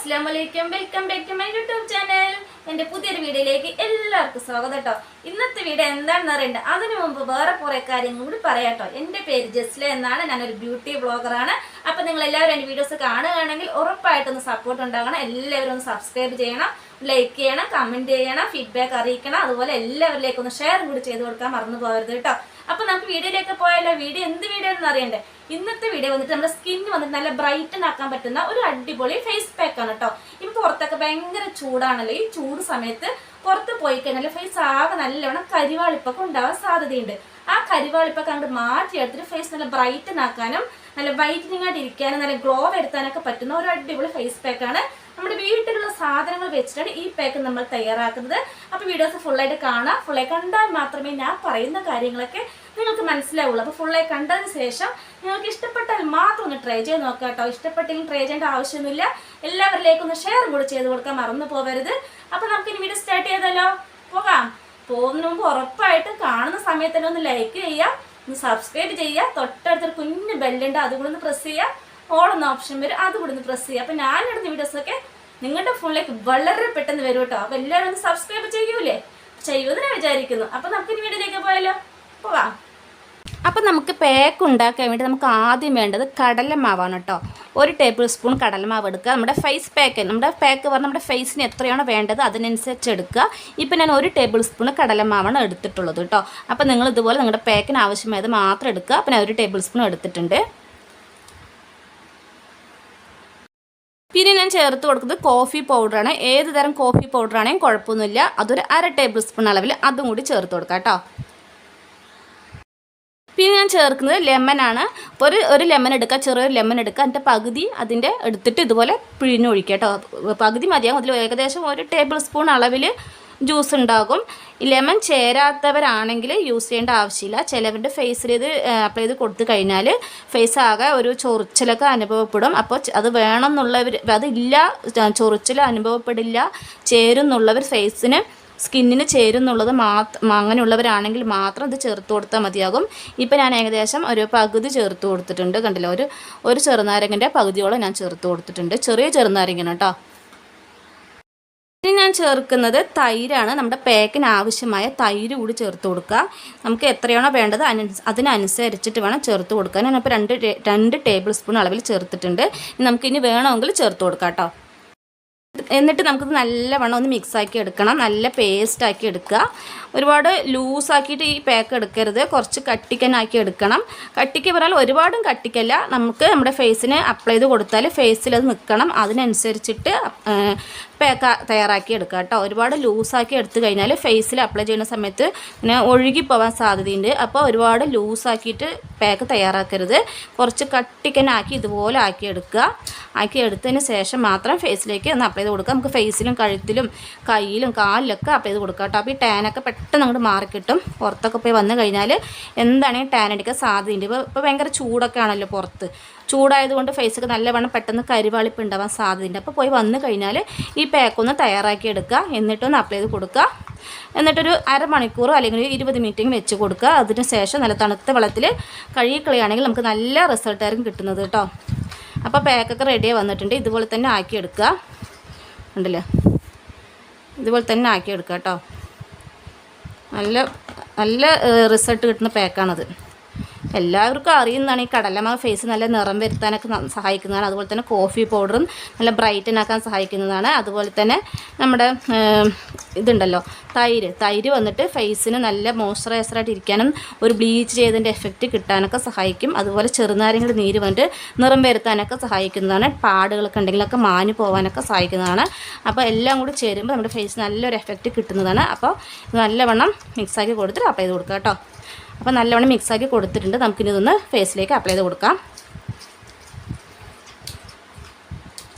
അസ്സാം welcome back to my YouTube channel എന്റെ പുതിയൊരു വീഡിയോയിലേക്ക് എല്ലാവർക്കും സ്വാഗതം കേട്ടോ. ഇന്നത്തെ വീഡിയോ എന്താണെന്ന് അറിയണ്ട. അതിനു മുമ്പ് വേറെ കുറേ കാര്യങ്ങൾ കൂടി പറയാട്ടോ എന്റെ പേര് ജസ്ല എന്നാണ്. ഞാനൊരു ബ്യൂട്ടി ബ്ലോഗറാണ് അപ്പോൾ നിങ്ങൾ എല്ലാവരും എന്റെ വീഡിയോസ് കാണുകയാണെങ്കിൽ ഉറപ്പായിട്ടൊന്ന് സപ്പോർട്ട് ഉണ്ടാകണം. എല്ലാവരും ഒന്ന് സബ്സ്ക്രൈബ് ചെയ്യണം. ലൈക്ക് ചെയ്യണം കമന്റ് ചെയ്യണം ഫീഡ്ബാക്ക് അറിയിക്കണം. അതുപോലെ എല്ലാവരിലേക്കും ഒന്ന് ഷെയർ കൂടി ചെയ്ത് കൊടുക്കാൻ മറന്നു പോകരുത് കേട്ടോ. അപ്പോൾ നമുക്ക് വീഡിയോയിലേക്ക് പോയാലോ? വീഡിയോ എന്ത് വീഡിയോ എന്ന് അറിയണ്ടേ? ഇന്നത്തെ വീഡിയോ വന്നിട്ട് നമ്മുടെ സ്കിൻ വന്നിട്ട് നല്ല ബ്രൈറ്റൻ ആക്കാൻ പറ്റുന്ന ഒരു അടിപൊളി ഫേസ് പാക്ക് ആണ് കേട്ടോ ഇപ്പൊ പുറത്തൊക്കെ ഭയങ്കര ചൂടാണല്ലോ. ഈ ചൂട് സമയത്ത് പുറത്ത് പോയി കഴിഞ്ഞാൽ ഫേസ് ആകെ നല്ലവണ്ണം കരിവാളിപ്പൊക്കെ ഉണ്ടാവാൻ സാധ്യതയുണ്ട്. ആ കരിവാളിപ്പൊക്കെ അങ്ങോട്ട് മാറ്റിയെടുത്തിട്ട് ഫേസ് നല്ല ബ്രൈറ്റൻ ആക്കാനും നല്ല വൈറ്റനിങ് ആയിട്ട് ഇരിക്കാനും നല്ല ഗ്ലോ എടുത്താനൊക്കെ പറ്റുന്ന ഒരു അടിപൊളി ഫേസ് പാക്കാണ് നമ്മുടെ വീട്ടിലുള്ള സാധനങ്ങൾ വെച്ചിട്ടാണ് ഈ പാക്ക് നമ്മൾ തയ്യാറാക്കുന്നത്. അപ്പോൾ വീഡിയോസ് ഫുള്ളായിട്ട് കാണാം. ഫുള്ളായി കണ്ടാൽ മാത്രമേ ഞാൻ പറയുന്ന കാര്യങ്ങളൊക്കെ നിങ്ങൾക്ക് മനസ്സിലാവുള്ളൂ. അപ്പോൾ ഫുള്ളായി കണ്ടതിന് ശേഷം നിങ്ങൾക്ക് ഇഷ്ടപ്പെട്ടാൽ മാത്രം ഒന്ന് ട്രൈ ചെയ്ത് നോക്കുക കേട്ടോ. ഇഷ്ടപ്പെട്ടെങ്കിൽ ട്രൈ ചെയ്യേണ്ട ആവശ്യമൊന്നുമില്ല. എല്ലാവരിലേക്കും ഒന്ന് ഷെയർ കൂടി ചെയ്ത് കൊടുക്കാൻ മറന്നു പോകരുത് അപ്പോൾ നമുക്ക് ഇനി വീഡിയോ സ്റ്റാർട്ട് ചെയ്താലോ? പോകാം. പോകുന്നതിന് മുമ്പ് ഉറപ്പായിട്ടും കാണുന്ന സമയത്ത് തന്നെ ഒന്ന് ലൈക്ക് ചെയ്യുക. ഒന്ന് സബ്സ്ക്രൈബ് ചെയ്യുക. തൊട്ടടുത്തൊരു കുഞ്ഞു ബെല്ലുണ്ട് അതുകൂടെ ഒന്ന് പ്രസ് ചെയ്യുക. ഓൾ എന്ന ഓപ്ഷൻ വരും. അതുകൂടെ ഒന്ന് പ്രസ് ചെയ്യുക. അപ്പം ഞാനിടുന്ന വീഡിയോസൊക്കെ നിങ്ങളുടെ ഫോണിലേക്ക് വളരെ പെട്ടെന്ന് വരും കേട്ടോ. അപ്പം എല്ലാവരും ഒന്ന് സബ്സ്ക്രൈബ് ചെയ്യൂലേ? ചെയ്യുമെന്ന് വിചാരിക്കുന്നു. അപ്പം നമുക്ക് ഇനി വീഡിയോയിലേക്ക് പോയാലോ? പോവാ. അപ്പം നമുക്ക് പാക്ക് ഉണ്ടാക്കാൻ വേണ്ടി നമുക്ക് ആദ്യം വേണ്ടത് കടലമാവാണ് കേട്ടോ. ഒരു ടേബിൾ സ്പൂൺ കടലമാവ് എടുക്കുക. നമ്മുടെ ഫേസ് പാക്ക് നമ്മുടെ പാക്ക് പറഞ്ഞാൽ നമ്മുടെ ഫേസിന് എത്രയാണോ വേണ്ടത് അതിനനുസരിച്ച് എടുക്കുക. ഇപ്പം ഞാൻ ഒരു ടേബിൾ സ്പൂൺ കടലമാവാണ് എടുത്തിട്ടുള്ളത് കേട്ടോ. അപ്പം നിങ്ങൾ ഇതുപോലെ നിങ്ങളുടെ പാക്കിന് ആവശ്യമായത് മാത്രം എടുക്കുക. അപ്പം ഞാൻ ഒരു ടേബിൾ സ്പൂൺ എടുത്തിട്ടുണ്ട്. പിന്നെ ഞാൻ ചേർത്ത് കൊടുക്കുന്നത് കോഫി പൗഡറാണ് ഏത് തരം കോഫി പൗഡറാണെങ്കിലും കുഴപ്പമൊന്നുമില്ല. അതൊരു അര ടേബിൾ സ്പൂൺ അളവിൽ അതും കൂടി ചേർത്ത് കൊടുക്കാം കേട്ടോ. പിന്നെ ഞാൻ ചേർക്കുന്നത് ലെമനാണ് ഒരു ഒരു ലെമൺ എടുക്കുക ചെറിയൊരു ലെമൺ എടുക്കുക. അതിന്റെ പകുതി അതിന്റെ എടുത്തിട്ട് ഇതുപോലെ പിഴിഞ്ഞൊഴിക്കുക കേട്ടോ. പകുതി മതിയാകും. അതിൽ ഏകദേശം ഒരു ടേബിൾ സ്പൂൺ അളവിൽ ജ്യൂസ് ഉണ്ടാകും. ലെമൺ ചേരാത്തവരാണെങ്കിൽ യൂസ് ചെയ്യേണ്ട ആവശ്യമില്ല. ചിലവരുടെ ഫേസിൽ ഇത് അപ്ലൈ ചെയ്ത് കൊടുത്തു കഴിഞ്ഞാൽ ഫേസ് ആകെ ഒരു ചൊറിച്ചിലൊക്കെ അനുഭവപ്പെടും. അപ്പോൾ അത് വേണം എന്നുള്ളവർ അതില്ല ചൊറിച്ചിൽ അനുഭവപ്പെടില്ല. ചേരും എന്നുള്ളവർ ഫേസിന് സ്കിന്നിന് ചേരുന്നുള്ളത് മാത്രം അങ്ങനെയുള്ളവരാണെങ്കിൽ മാത്രം ഇത് ചേർത്ത് കൊടുത്താൽ മതിയാകും. ഇപ്പം ഞാൻ ഏകദേശം ഒരു പകുതി ചേർത്ത് കൊടുത്തിട്ടുണ്ട്. കണ്ടില്ല? ഒരു ഒരു ചെറുനാരങ്ങന്റെ പകുതിയോളം ഞാൻ ചേർത്ത് കൊടുത്തിട്ടുണ്ട്. ചെറിയ ചെറുനാരങ്ങനെ കേട്ടോ. ഇനി ഞാൻ ചേർക്കുന്നത് തൈരാണ്. നമ്മുടെ പാക്കിന് ആവശ്യമായ തൈര് കൂടി ചേർത്ത് കൊടുക്കുക. നമുക്ക് എത്രയാണോ വേണ്ടത് അതിനനുസ- അതിനനുസരിച്ചിട്ട് വേണം ചേർത്ത് കൊടുക്കാൻ. ഞാനിപ്പോൾ രണ്ട് രണ്ട് ടേബിൾ സ്പൂൺ അളവിൽ ചേർത്തിട്ടുണ്ട്. നമുക്കിനി വേണമെങ്കിൽ ചേർത്ത് കൊടുക്കാം കേട്ടോ. എന്നിട്ട് നമുക്കിത് നല്ലവണ്ണം ഒന്ന് മിക്സാക്കി എടുക്കണം. നല്ല പേസ്റ്റാക്കി എടുക്കുക. ഒരുപാട് ലൂസാക്കിയിട്ട് ഈ പാക്ക് എടുക്കരുത്. കുറച്ച് കട്ടിക്കനാക്കി എടുക്കണം. കട്ടിക്ക് പറഞ്ഞാൽ ഒരുപാടും കട്ടിക്കല്ല. നമുക്ക് നമ്മുടെ ഫേസിന് അപ്ലൈ ചെയ്ത് കൊടുത്താൽ ഫേസിൽ അത് നിൽക്കണം അതിനനുസരിച്ചിട്ട് പാക്ക് തയ്യാറാക്കി എടുക്കുക കേട്ടോ. ഒരുപാട് ലൂസാക്കി എടുത്തു കഴിഞ്ഞാൽ ഫേസിൽ അപ്ലൈ ചെയ്യുന്ന സമയത്ത് ഇങ്ങനെ ഒഴുകിപ്പോവാൻ സാധ്യതയുണ്ട്. അപ്പോൾ ഒരുപാട് ലൂസാക്കിയിട്ട് പാക്ക് തയ്യാറാക്കരുത്. കുറച്ച് കട്ടിക്കനാക്കി ഇതുപോലെ ആക്കി എടുക്കുക. ആക്കി എടുത്തതിന് ശേഷം മാത്രം ഫേസിലേക്ക് ഒന്ന് അപ്ലൈ ചെയ്ത് കൊടുക്കുക. നമുക്ക് ഫേസിലും കഴുത്തിലും കയ്യിലും കാലിലൊക്കെ അപ്ലൈ ചെയ്ത് കൊടുക്കുക കേട്ടോ. അപ്പോൾ ഈ ടാനൊക്കെ പെട്ടെന്ന് അങ്ങോട്ട് മാറിക്കിട്ടും പുറത്തൊക്കെ പോയി വന്നു കഴിഞ്ഞാൽ എന്താണെങ്കിൽ ടാൻ അടിക്കാൻ സാധ്യതയുണ്ട്. ഇപ്പോൾ ഇപ്പോൾ ഭയങ്കര ചൂടൊക്കെ ആണല്ലോ പുറത്ത്. ചൂടായതുകൊണ്ട് ഫേസൊക്കെ നല്ലവണ്ണം പെട്ടെന്ന് കരിവാളിപ്പ് ഉണ്ടാവാൻ സാധ്യതയുണ്ട്. അപ്പോൾ പോയി വന്നു കഴിഞ്ഞാൽ ഈ പാക്കൊന്ന് തയ്യാറാക്കി എടുക്കുക. എന്നിട്ടൊന്ന് അപ്ലൈ ചെയ്ത് കൊടുക്കുക. എന്നിട്ടൊരു അരമണിക്കൂറോ അല്ലെങ്കിൽ ഒരു ഇരുപത് മിനിറ്റിങ് വെച്ച് കൊടുക്കുക. അതിന് ശേഷം നല്ല തണുത്ത വെള്ളത്തിൽ കഴുകിക്കളയാണെങ്കിൽ നമുക്ക് നല്ല റിസൾട്ടായിരിക്കും കിട്ടുന്നത് കേട്ടോ. അപ്പോൾ പാക്കൊക്കെ റെഡിയായി വന്നിട്ടുണ്ട്. ഇതുപോലെ തന്നെ ആക്കിയെടുക്കുക ഉണ്ടല്ലേ ഇതുപോലെ തന്നെ ആക്കി എടുക്കുക കേട്ടോ. നല്ല നല്ല റിസൾട്ട് കിട്ടുന്ന പാക്കാണത് എല്ലാവർക്കും അറിയുന്നതാണ് ഈ കടലമാവ് ഫേസ് നല്ല നിറം വരുത്താനൊക്കെ സഹായിക്കുന്നതാണ്. അതുപോലെ തന്നെ കോഫി പൗഡറും നല്ല ബ്രൈറ്റൻ ആക്കാൻ സഹായിക്കുന്നതാണ്. അതുപോലെ തന്നെ നമ്മുടെ ഇതുണ്ടല്ലോ തൈര്. തൈര് വന്നിട്ട് ഫേസിന് നല്ല മോയ്സ്ചറൈസറായിട്ട് ഇരിക്കാനും ഒരു ബ്ലീച്ച് ചെയ്തതിന്റെ എഫക്റ്റ് കിട്ടാനൊക്കെ സഹായിക്കും. അതുപോലെ ചെറുനാരങ്ങയുടെ നീര് വന്നിട്ട് നിറം വരുത്താനൊക്കെ സഹായിക്കുന്നതാണ്. പാടുകളൊക്കെ ഉണ്ടെങ്കിലൊക്കെ മാഞ്ഞു പോകാനൊക്കെ സഹായിക്കുന്നതാണ്. അപ്പോൾ എല്ലാം കൂടി ചേരുമ്പോൾ നമ്മുടെ ഫേസ് നല്ലൊരു എഫക്റ്റ് കിട്ടുന്നതാണ്. അപ്പോൾ നല്ലവണ്ണം മിക്സാക്കി കൊടുത്തിട്ട് അപ്പോൾ ചെയ്ത് കൊടുക്കുക കേട്ടോ. അപ്പോൾ നല്ലവണ്ണം മിക്സാക്കി കൊടുത്തിട്ടുണ്ട്. നമുക്കിനി ഇതൊന്ന് ഫേസിലേക്ക് അപ്ലൈ ചെയ്ത് കൊടുക്കാം.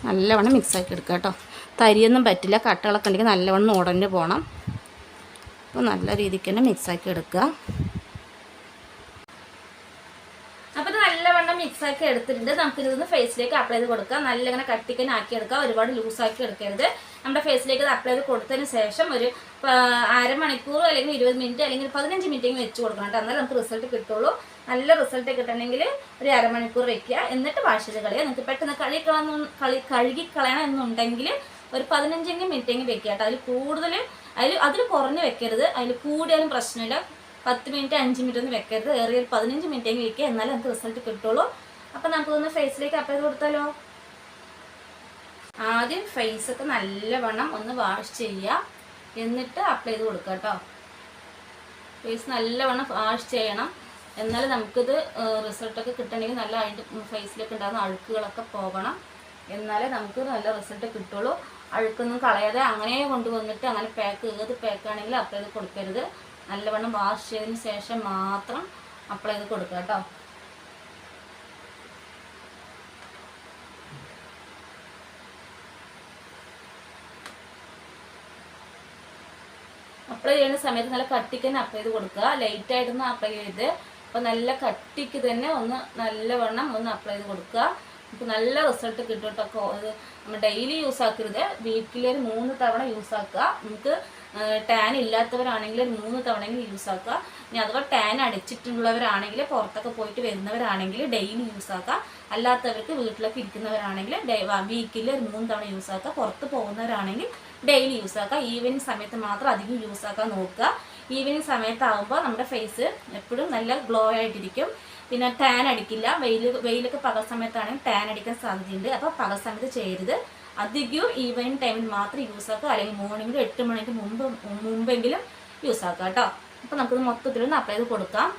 നല്ലവണ്ണം മിക്സാക്കി എടുക്കുക കേട്ടോ. തരിയൊന്നും പറ്റില്ല. കട്ടകളൊക്കെ ഉണ്ടെങ്കിൽ നല്ലവണ്ണം ഉടഞ്ഞ് പോകണം അപ്പോൾ നല്ല രീതിക്ക് തന്നെ മിക്സാക്കി എടുക്കുക അപ്പോൾ ഇത് നല്ലവണ്ണം മിക്സാക്കി എടുത്ത് എടുത്തിട്ടുണ്ട്. നമുക്ക് ഇതൊന്ന് ഫേസിലേക്ക് അപ്ലൈ ചെയ്ത് കൊടുക്കാം. നല്ല ഇങ്ങനെ കട്ടിക്കൻ ആക്കി എടുക്കാം. ഒരുപാട് ലൂസാക്കി എടുക്കരുത്. നമ്മുടെ ഫേസിലേക്ക് ഇത് അപ്ലൈ ചെയ്ത് കൊടുത്തതിന് ശേഷം ഒരു അരമണിക്കൂർ അല്ലെങ്കിൽ ഇരുപത് മിനിറ്റ് അല്ലെങ്കിൽ പതിനഞ്ച് മിനിറ്റ് വെച്ച് കൊടുക്കണം കേട്ടോ. എന്നാലും നമുക്ക് റിസൾട്ട് കിട്ടുള്ളൂ. നല്ല റിസൾട്ട് കിട്ടണമെങ്കിൽ ഒരു അരമണിക്കൂർ വെക്കുക. എന്നിട്ട് വാഷ് ചെയ്ത് കളയുക. നിങ്ങൾക്ക് പെട്ടെന്ന് കളി കളി കഴുകി കളയണം എന്നുണ്ടെങ്കിൽ ഒരു പതിനഞ്ചെങ്കിലും മിനിറ്റെങ്കിലും വെക്കുക കേട്ടോ. അതിൽ കൂടുതൽ അതിൽ അതിൽ കുറഞ്ഞ് വെക്കരുത്. അതിൽ കൂടിയാലും പ്രശ്നമില്ല. പത്ത് മിനിറ്റ് അഞ്ച് മിനിറ്റ് ഒന്നും വെക്കരുത്. ഏറിയ ഒരു പതിനഞ്ച് മിനിറ്റെങ്കിലും വെക്കുക. എന്നാലും നമുക്ക് റിസൾട്ട് കിട്ടുള്ളൂ. അപ്പം നമുക്കൊന്ന് ഫേസിലേക്ക് അപ്ലൈ ചെയ്ത് കൊടുത്താലോ? ആദ്യം ഫേസ് ഒക്കെ നല്ലവണ്ണം ഒന്ന് വാഷ് ചെയ്യുക എന്നിട്ട് അപ്ലൈ ചെയ്ത് കൊടുക്കുക കേട്ടോ. ഫേസ് നല്ലവണ്ണം വാഷ് ചെയ്യണം. എന്നാലും നമുക്കിത് റിസൾട്ടൊക്കെ കിട്ടണമെങ്കിൽ നല്ല അതിന്റെ ഫേസിലൊക്കെ ഉണ്ടാകുന്ന അഴുക്കുകളൊക്കെ പോകണം. എന്നാലേ നമുക്ക് നല്ല റിസൾട്ട് കിട്ടുള്ളൂ. അഴുക്കൊന്നും കളയാതെ അങ്ങനെ കൊണ്ടുവന്നിട്ട് അങ്ങനെ പാക്ക് ഏത് പാക്കാണെങ്കിലും അപ്ലൈ ചെയ്ത് കൊടുക്കരുത്. നല്ലവണ്ണം വാഷ് ചെയ്തതിന് ശേഷം മാത്രം അപ്ലൈ ചെയ്ത് കൊടുക്കുക കേട്ടോ. അപ്ലൈ ചെയ്യുന്ന സമയത്ത് നല്ല കട്ടിക്ക് തന്നെ അപ്ലൈ ചെയ്ത് കൊടുക്കുക. ലൈറ്റ് ആയിട്ടൊന്ന് അപ്ലൈ ചെയ്ത് അപ്പോൾ നല്ല കട്ടിക്ക് തന്നെ ഒന്ന് നല്ലവണ്ണം ഒന്ന് അപ്ലൈ ചെയ്ത് കൊടുക്കുക. നമുക്ക് നല്ല റിസൾട്ട് കിട്ടും കേട്ടോ നമ്മൾ ഡെയിലി യൂസ് ആക്കരുത്. വീക്കിലൊരു മൂന്ന് തവണ യൂസ് ആക്കുക. നമുക്ക് ടാൻ ഇല്ലാത്തവരാണെങ്കിൽ മൂന്ന് തവണയെങ്കിലും യൂസ് ആക്കുക. ഇനി അഥവാ ടാൻ അടിച്ചിട്ടുള്ളവരാണെങ്കിൽ പുറത്തൊക്കെ പോയിട്ട് വരുന്നവരാണെങ്കിൽ ഡെയിലി യൂസ് ആക്കുക. അല്ലാത്തവർക്ക് വീട്ടിലൊക്കെ ഇരിക്കുന്നവരാണെങ്കിൽ വീക്കിൽ ഒരു മൂന്ന് തവണ യൂസ് ആക്കുക. പുറത്ത് പോകുന്നവരാണെങ്കിൽ ഡെയിലി യൂസ് ആക്കുക. ഈവനിങ് സമയത്ത് മാത്രം അധികം യൂസ് ആക്കാൻ നോക്കുക. ഈവനിങ് സമയത്താകുമ്പോൾ നമ്മുടെ ഫേസ് എപ്പോഴും നല്ല ഗ്ലോ ആയിട്ടിരിക്കും. പിന്നെ ടാൻ അടിക്കില്ല. വെയിൽ വെയിലൊക്കെ പകൽ സമയത്താണെങ്കിൽ ടാൻ അടിക്കാൻ സാധ്യതയുണ്ട്. അപ്പോൾ പകൽ സമയത്ത് ചെയ്യരുത്. അധികവും ഈവനിങ് ടൈമിൽ മാത്രം യൂസ് ആക്കുക. അല്ലെങ്കിൽ മോർണിംഗിൽ എട്ട് മണിക്ക് മുമ്പ് മുമ്പെങ്കിലും യൂസ് ആക്കുക കേട്ടോ. അപ്പോൾ നമുക്കിത് മൊത്തത്തിലൊന്ന് അപ്ലൈ ചെയ്ത് കൊടുക്കാം.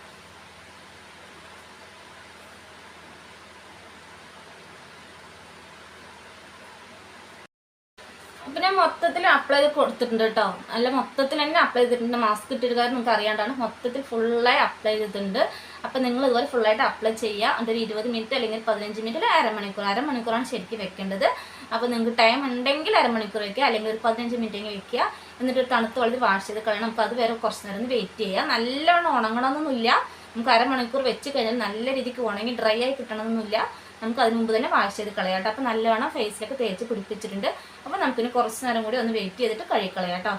അപ്പൊ ഞാൻ മൊത്തത്തിൽ അപ്ലൈ ചെയ്ത് കൊടുത്തിട്ടുണ്ട് കേട്ടോ. അല്ല മൊത്തത്തിൽ തന്നെ അപ്ലൈ ചെയ്തിട്ടുണ്ട്. മാസ്ക് ഇട്ടിട്ട് കാരണം നമുക്ക് അറിയാണ്ടാണ്. മൊത്തത്തിൽ ഫുള്ളായി അപ്ലൈ ചെയ്തിട്ടുണ്ട്. അപ്പൊ നിങ്ങൾ ഇതുപോലെ ഫുള്ളായിട്ട് അപ്ലൈ ചെയ്യുക. അതൊരു ഇരുപത് മിനിറ്റ് അല്ലെങ്കിൽ പതിനഞ്ച് മിനിറ്റ് അല്ലെങ്കിൽ അരമണിക്കൂർ. അരമണിക്കൂറാണ് ശരിക്കും വെക്കേണ്ടത്. അപ്പോൾ നിങ്ങൾക്ക് ടൈം ഉണ്ടെങ്കിൽ അരമണിക്കൂർ വെക്കുക അല്ലെങ്കിൽ ഒരു പതിനഞ്ച് മിനിറ്റ് വെക്കുക. എന്നിട്ട് ഒരു തണുത്ത വെള്ളത്തിൽ വാഷ് ചെയ്ത് കളയണം നമുക്ക് അത് വരെ കുറച്ച് നേരം വെയിറ്റ് ചെയ്യുക. നല്ലോണം ഉണങ്ങണമെന്നൊന്നുമില്ല. നമുക്ക് അരമണിക്കൂർ വെച്ച് കഴിഞ്ഞാൽ നല്ല രീതിക്ക് ഉണങ്ങി ഡ്രൈ ആയി കിട്ടണമെന്നൊന്നുമില്ല. നമുക്ക് അതിന് മുമ്പ് തന്നെ വാഷ് ചെയ്ത് കളയാട്ടോ അപ്പോൾ നല്ലവണ്ണം ഫേസിലൊക്കെ തേച്ച് പിടിപ്പിച്ചിട്ടുണ്ട്. അപ്പോൾ നമുക്കിനി കുറച്ച് നേരം കൂടി ഒന്ന് വെയിറ്റ് ചെയ്തിട്ട് കഴുകിക്കളയാം കേട്ടോ.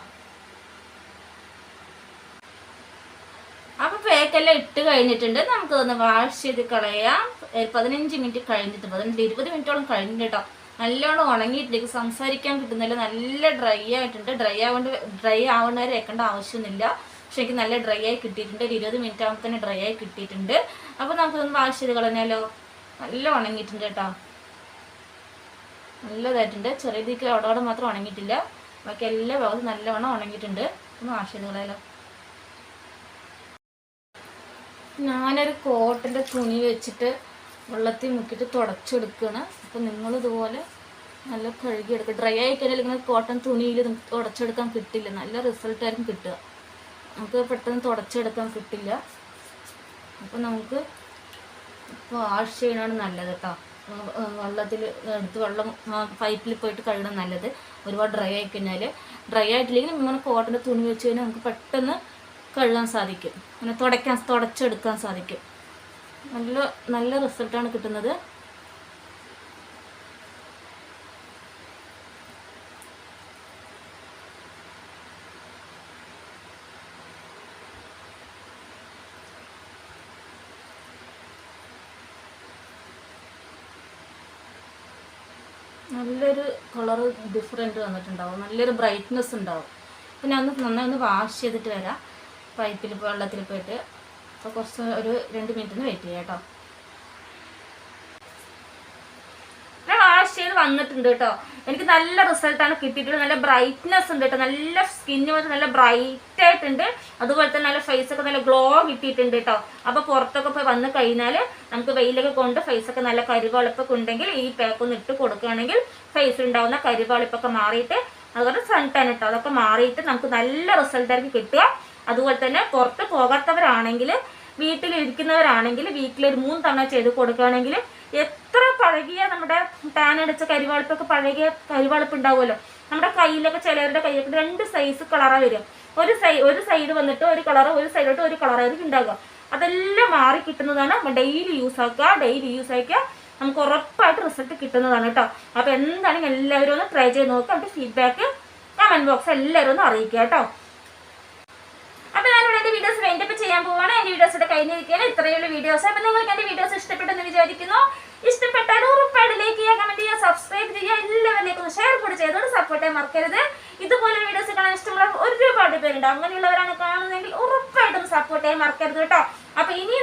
അപ്പോൾ പേക്കെല്ലാം ഇട്ട് കഴിഞ്ഞിട്ടുണ്ട്. നമുക്കതൊന്ന് വാഷ് ചെയ്ത് കളയാം. പതിനഞ്ച് മിനിറ്റ് കഴിഞ്ഞിട്ട് പതിനഞ്ച് ഇരുപത് മിനിറ്റോളം കഴിഞ്ഞിട്ട് കേട്ടോ. നല്ലോണം ഉണങ്ങിയിട്ടില്ല? സംസാരിക്കാൻ കിട്ടുന്നില്ല നല്ല ഡ്രൈ ആയിട്ടുണ്ട്. ഡ്രൈ ആവേണ്ട ഡ്രൈ ആവേണ്ടവരെ വെക്കേണ്ട ആവശ്യമൊന്നുമില്ല. പക്ഷെ എനിക്ക് നല്ല ഡ്രൈ ആയി കിട്ടിയിട്ടുണ്ട്. ഒരു ഇരുപത് മിനിറ്റ് ആകുമ്പോൾ തന്നെ ഡ്രൈ ആയി കിട്ടിയിട്ടുണ്ട്. അപ്പോൾ നമുക്കൊന്ന് വാഷ് ചെയ്ത് കളഞ്ഞാലോ? നല്ല ഉണങ്ങിയിട്ടുണ്ട് കേട്ടോ. നല്ലതായിട്ടുണ്ട്. ചെറിയ അവിടെ അവിടെ മാത്രം ഉണങ്ങിയിട്ടില്ല. ബാക്കി എല്ലാ ഭാഗത്തും നല്ലവണ്ണം ഉണങ്ങിയിട്ടുണ്ട്. ഒന്ന് വാഷ് ചെയ്ത് കളയാലോ. ഞാനൊരു കോട്ടന്റെ തുണി വെച്ചിട്ട് വെള്ളത്തിൽ മുക്കിയിട്ട് തുടച്ചെടുക്കുകയാണ് അപ്പോൾ നിങ്ങളിതുപോലെ നല്ല കഴുകിയെടുക്കുക. ഡ്രൈ ആയി കഴിഞ്ഞാൽ ഇങ്ങനെ കോട്ടൺ തുണിയിൽ തുടച്ചെടുക്കാൻ കിട്ടില്ല. നല്ല റിസൾട്ടായിരിക്കും കിട്ടുക. നമുക്ക് പെട്ടെന്ന് തുടച്ചെടുക്കാൻ കിട്ടില്ല. അപ്പോൾ നമുക്ക് ഇപ്പോൾ വാഷ് ചെയ്യണമാണ് നല്ലത് കേട്ടോ. വെള്ളത്തിൽ എടുത്ത് വെള്ളം പൈപ്പിൽ പോയിട്ട് കഴുകണം നല്ലത്. ഒരുപാട് ഡ്രൈ ആയി കഴിഞ്ഞാൽ ഡ്രൈ ആയിട്ടില്ലെങ്കിൽ ഇങ്ങനെ കോട്ടന്റെ തുണി വെച്ച് കഴിഞ്ഞാൽ നമുക്ക് പെട്ടെന്ന് കഴുകാൻ സാധിക്കും. അങ്ങനെ തുടയ്ക്കാൻ തുടച്ചെടുക്കാൻ സാധിക്കും. നല്ല നല്ല റിസൾട്ടാണ് കിട്ടുന്നത്. നല്ലൊരു കളർ ഡിഫറെന്റ് വന്നിട്ടുണ്ടാവും. നല്ലൊരു ബ്രൈറ്റ്നെസ് ഉണ്ടാവും. പിന്നെ ഒന്ന് നന്നായി ഒന്ന് വാഷ് ചെയ്തിട്ട് വരാം. പൈപ്പിൽ വെള്ളത്തിൽ പോയിട്ട്. അപ്പോൾ കുറച്ച് ഒരു രണ്ട് മിനിറ്റ് ഒന്ന് വെയിറ്റ് ചെയ്യാം കേട്ടോ. വാഷ് ചെയ്ത് വന്നിട്ടുണ്ട് കേട്ടോ. എനിക്ക് നല്ല റിസൾട്ടാണ് കിട്ടിയിട്ടുള്ളത്. നല്ല ബ്രൈറ്റ്നെസ് ഉണ്ട് കേട്ടോ. നല്ല സ്കിന്ന് വന്ന് നല്ല ബ്രൈറ്റ് ആയിട്ടുണ്ട്. അതുപോലെ തന്നെ നല്ല ഫേസ് ഒക്കെ നല്ല ഗ്ലോ കിട്ടിയിട്ടുണ്ട് കേട്ടോ. അപ്പോൾ പുറത്തൊക്കെ പോയി വന്നു കഴിഞ്ഞാൽ നമുക്ക് വെയിലൊക്കെ കൊണ്ട് ഫേസ് ഒക്കെ നല്ല കരിവാളിപ്പൊക്കെ ഉണ്ടെങ്കിൽ ഈ പാക്ക് ഒന്ന് ഇട്ട് കൊടുക്കുകയാണെങ്കിൽ ഫേസിൽ ഉണ്ടാവുന്ന കരിവാളിപ്പൊക്കെ മാറിയിട്ട് അതുപോലെ സൺ ടാൻ ഇട്ടോ അതൊക്കെ മാറിയിട്ട് നമുക്ക് നല്ല റിസൾട്ട് ആയിരിക്കും കിട്ടുക. അതുപോലെ തന്നെ പുറത്ത് പോകാത്തവരാണെങ്കിൽ വീട്ടിലിരിക്കുന്നവരാണെങ്കിൽ വീക്കിൽ ഒരു മൂന്ന് തവണ ചെയ്ത് കൊടുക്കുകയാണെങ്കിൽ എത്ര പഴകിയ നമ്മുടെ ടാൻ അടിച്ച കരിവാളിപ്പൊക്കെ പഴകിയ കരിവാളിപ്പ് ഉണ്ടാവുമല്ലോ. നമ്മുടെ കയ്യിലൊക്കെ ചിലവരുടെ കയ്യിലൊക്കെ രണ്ട് സൈസ് കളറാണ് വരും ഒരു സൈ ഒരു സൈഡ് വന്നിട്ട് ഒരു കളർ ഒരു സൈഡിലോട്ട് ഒരു കളറായിരിക്കും ഉണ്ടാകുക അതെല്ലാം മാറി കിട്ടുന്നതാണ് ഡെയിലി യൂസ് ആക്കുക ഡെയിലി യൂസ് ആക്കുക. നമുക്ക് ഉറപ്പായിട്ട് റിസൾട്ട് കിട്ടുന്നതാണ് കേട്ടോ. അപ്പോൾ എന്താണെങ്കിൽ എല്ലാവരും ഒന്ന് ട്രൈ ചെയ്ത് നോക്കുക എന്നിട്ട് ഫീഡ്ബാക്ക് കമന്റ് ബോക്സ് എല്ലാവരും ഒന്ന് അറിയിക്കുക കേട്ടോ. അപ്പൊ ഞാനിവിടെ എന്റെ വീഡിയോസ് വേണ്ടപ്പോൾ ചെയ്യാൻ പോവാണ്. എന്റെ വീഡിയോസ് ഇവിടെ കഴിഞ്ഞിരിക്കുകയാണ്. ഇത്രയുള്ള വീഡിയോസ് അപ്പൊ നിങ്ങൾക്ക് എന്റെ വീഡിയോസ് ഇഷ്ടപ്പെട്ടെന്ന് വിചാരിക്കുന്നു. ഇഷ്ടപ്പെട്ടാൽ ഉറപ്പായിട്ട് ലൈക്ക് ചെയ്യുക കമന്റ് ചെയ്യുക സബ്സ്ക്രൈബ് ചെയ്യുക. എല്ലാവരിലേക്കും ഷെയർ കൂടി ചെയ്തോട് സപ്പോർട്ട് ചെയ്യാൻ മറക്കരുത്. ഇതുപോലെ വീഡിയോസ് കാണാൻ ഇഷ്ടമുള്ള ഒരുപാട് പേരുണ്ട്. അങ്ങനെയുള്ളവരാണ് കാണുന്നതെങ്കിൽ ഉറപ്പായിട്ടും സപ്പോർട്ട് ചെയ്യാൻ മറക്കരുത് കേട്ടോ. അപ്പൊ ഇനി